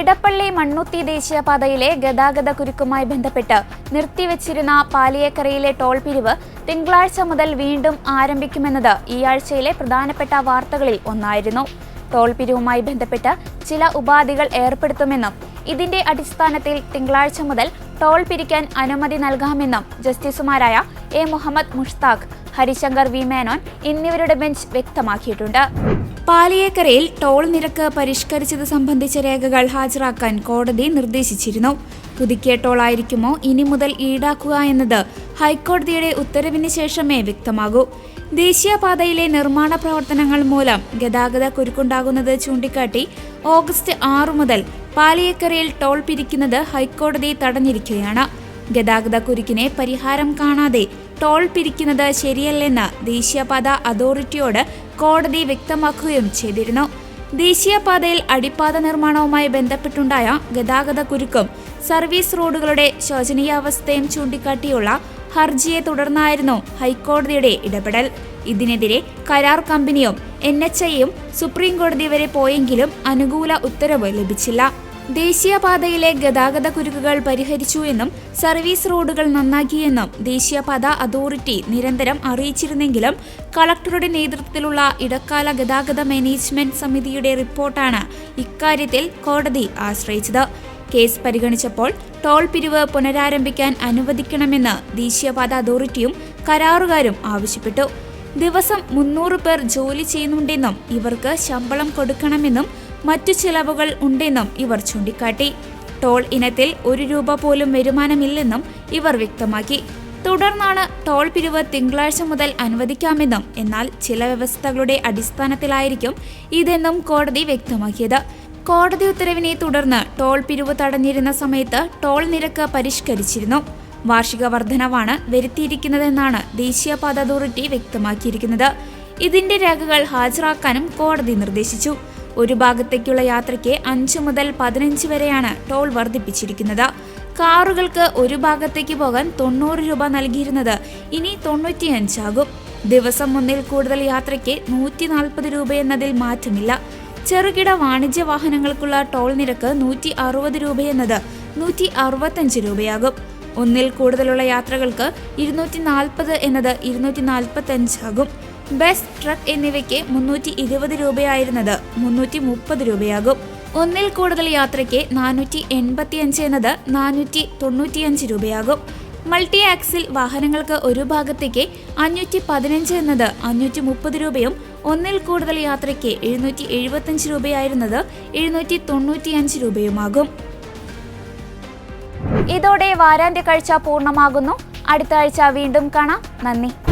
ഇടപ്പള്ളി മണ്ണുത്തി ദേശീയപാതയിലെ ഗതാഗത കുരുക്കുമായി ബന്ധപ്പെട്ട് നിർത്തിവച്ചിരുന്ന പാലിയേക്കരയിലെ ടോൾ പിരിവ് തിങ്കളാഴ്ച മുതൽ വീണ്ടും ആരംഭിക്കുമെന്നത് ഈ ആഴ്ചയിലെ പ്രധാനപ്പെട്ട വാർത്തകളിൽ ഒന്നായിരുന്നു. ടോൾ പിരിവുമായി ബന്ധപ്പെട്ട് ചില ഉപാധികൾ ഏർപ്പെടുത്തുമെന്നും ഇതിന്റെ അടിസ്ഥാനത്തിൽ തിങ്കളാഴ്ച മുതൽ ടോൾ പിരിക്കാൻ അനുമതി നൽകാമെന്നും ജസ്റ്റിസുമാരായ എ. മുഹമ്മദ് മുഷ്താഖ് ഹരിശങ്കർ വി മേനോൻ എന്നിവരുടെ ബെഞ്ച് വ്യക്തമാക്കിയിട്ടുണ്ട്. പാലിയേക്കരയിൽ ടോൾ നിരക്ക് പരിഷ്കരിച്ചത് സംബന്ധിച്ച രേഖകൾ ഹാജരാക്കാൻ കോടതി നിർദ്ദേശിച്ചിരുന്നു. പുതുക്കിയ ടോൾ ആയിരിക്കുമോ ഇനി മുതൽ ഈടാക്കുക എന്നത് ഹൈക്കോടതിയുടെ ഉത്തരവിന് ശേഷമേ വ്യക്തമാകൂ. ദേശീയപാതയിലെ നിർമ്മാണ പ്രവർത്തനങ്ങൾ മൂലം ഗതാഗത കുരുക്കുണ്ടാകുന്നത് ചൂണ്ടിക്കാട്ടി ഓഗസ്റ്റ് ആറ് മുതൽ പാലിയേക്കരയിൽ ടോൾ പിരിക്കുന്നത് ഹൈക്കോടതി തടഞ്ഞിരിക്കുകയാണ്. ഗതാഗത കുരുക്കിനെ പരിഹാരം കാണാതെ ടോൾ പിരിക്കുന്നത് ശരിയല്ലെന്ന് ദേശീയപാത അതോറിറ്റിയോട് കോടതി വ്യക്തമാക്കുകയും ചെയ്തിരുന്നു. ദേശീയപാതയിൽ അടിപ്പാത നിർമ്മാണവുമായി ബന്ധപ്പെട്ടുണ്ടായ ഗതാഗത കുരുക്കും സർവീസ് റോഡുകളുടെ ശോചനീയാവസ്ഥയും ചൂണ്ടിക്കാട്ടിയുള്ള ഹർജിയെ തുടർന്നായിരുന്നു ഹൈക്കോടതിയുടെ ഇടപെടൽ. ഇതിനെതിരെ കരാർ കമ്പനിയും എൻ എച്ച് ഐയും സുപ്രീം കോടതി വരെ പോയെങ്കിലും അനുകൂല ഉത്തരവ് ലഭിച്ചില്ല. ദേശീയപാതയിലെ ഗതാഗത കുരുക്കുകൾ പരിഹരിച്ചു എന്നും സർവീസ് റോഡുകൾ നന്നാക്കിയെന്നും ദേശീയപാത അതോറിറ്റി നിരന്തരം അറിയിച്ചിരുന്നെങ്കിലും കളക്ടറുടെ നേതൃത്വത്തിലുള്ള ഇടക്കാല ഗതാഗത മാനേജ്മെന്റ് സമിതിയുടെ റിപ്പോർട്ടാണ് ഇക്കാര്യത്തിൽ കോടതി ആശ്രയിച്ചത്. കേസ് പരിഗണിച്ചപ്പോൾ ടോൾ പിരിവ് പുനരാരംഭിക്കാൻ അനുവദിക്കണമെന്ന് ദേശീയപാത അതോറിറ്റിയും കരാറുകാരും ആവശ്യപ്പെട്ടു. ദിവസം മുന്നൂറ് പേർ ജോലി ചെയ്യുന്നുണ്ടെന്നും ഇവർക്ക് ശമ്പളം കൊടുക്കണമെന്നും മറ്റു ചിലവുകൾ ഉണ്ടെന്നും ഇവർ ചൂണ്ടിക്കാട്ടി. ടോൾ ഇനത്തിൽ ഒരു രൂപ പോലും വരുമാനമില്ലെന്നും ഇവർ വ്യക്തമാക്കി. തുടർന്നാണ് ടോൾ പിരിവ് തിങ്കളാഴ്ച മുതൽ അനുവദിക്കാമെന്നും എന്നാൽ ചില വ്യവസ്ഥകളുടെ അടിസ്ഥാനത്തിലായിരിക്കും ഇതെന്നും കോടതി വ്യക്തമാക്കിയത്. കോടതി ഉത്തരവിനെ തുടർന്ന് ടോൾ പിരിവ് തടഞ്ഞിരുന്ന സമയത്ത് ടോൾ നിരക്ക് പരിഷ്കരിച്ചിരുന്നു. വാർഷിക വർധനവാണ് വരുത്തിയിരിക്കുന്നതെന്നാണ് ദേശീയപാത അതോറിറ്റി വ്യക്തമാക്കിയിരിക്കുന്നത്. ഇതിന്റെ രേഖകൾ ഹാജരാക്കാനും കോടതി നിർദ്ദേശിച്ചു. ഒരു ഭാഗത്തേക്കുള്ള യാത്രയ്ക്ക് അഞ്ചു മുതൽ പതിനഞ്ച് വരെയാണ് ടോൾ വർദ്ധിപ്പിച്ചിരിക്കുന്നത്. കാറുകൾക്ക് ഒരു ഭാഗത്തേക്ക് പോകാൻ തൊണ്ണൂറ് രൂപ നൽകിയിരുന്നത് ഇനി തൊണ്ണൂറ്റിയഞ്ചാകും ദിവസം ഒന്നിൽ കൂടുതൽ യാത്രയ്ക്ക് നൂറ്റി നാൽപ്പത് രൂപയെന്നതിൽ മാറ്റമില്ല. ചെറുകിട വാണിജ്യ വാഹനങ്ങൾക്കുള്ള ടോൾ നിരക്ക് നൂറ്റി അറുപത് രൂപയെന്നത് നൂറ്റി അറുപത്തഞ്ച് രൂപയാകും. ഒന്നിൽ കൂടുതലുള്ള യാത്രകൾക്ക് ഇരുന്നൂറ്റി നാൽപ്പത് എന്നത് ഇരുന്നൂറ്റി നാൽപ്പത്തഞ്ചാകും ബസ് ട്രക്ക് എന്നിവയ്ക്ക് മുന്നൂറ്റി ഇരുപത് രൂപയായിരുന്നത് മുന്നൂറ്റി മുപ്പത് രൂപയാകും. ഒന്നിൽ കൂടുതൽ യാത്രയ്ക്ക് നാനൂറ്റി എൺപത്തിയഞ്ച് എന്നത് നാനൂറ്റി തൊണ്ണൂറ്റിയഞ്ച് രൂപയാകും. മൾട്ടി ആക്സിൽ വാഹനങ്ങൾക്ക് ഒരു ഭാഗത്തേക്ക് അഞ്ഞൂറ്റി പതിനഞ്ച് എന്നത് അഞ്ഞൂറ്റി മുപ്പത് രൂപയും ഒന്നിൽ കൂടുതൽ യാത്രയ്ക്ക് എഴുന്നൂറ്റി എഴുപത്തഞ്ച് രൂപയായിരുന്നത് എഴുന്നൂറ്റി തൊണ്ണൂറ്റിയഞ്ച് രൂപയുമാകും. ഇതോടെ വാരാന്ത്യ കാഴ്ച പൂർണമാകുന്നു. അടുത്ത ആഴ്ച വീണ്ടും കാണാം. നന്ദി.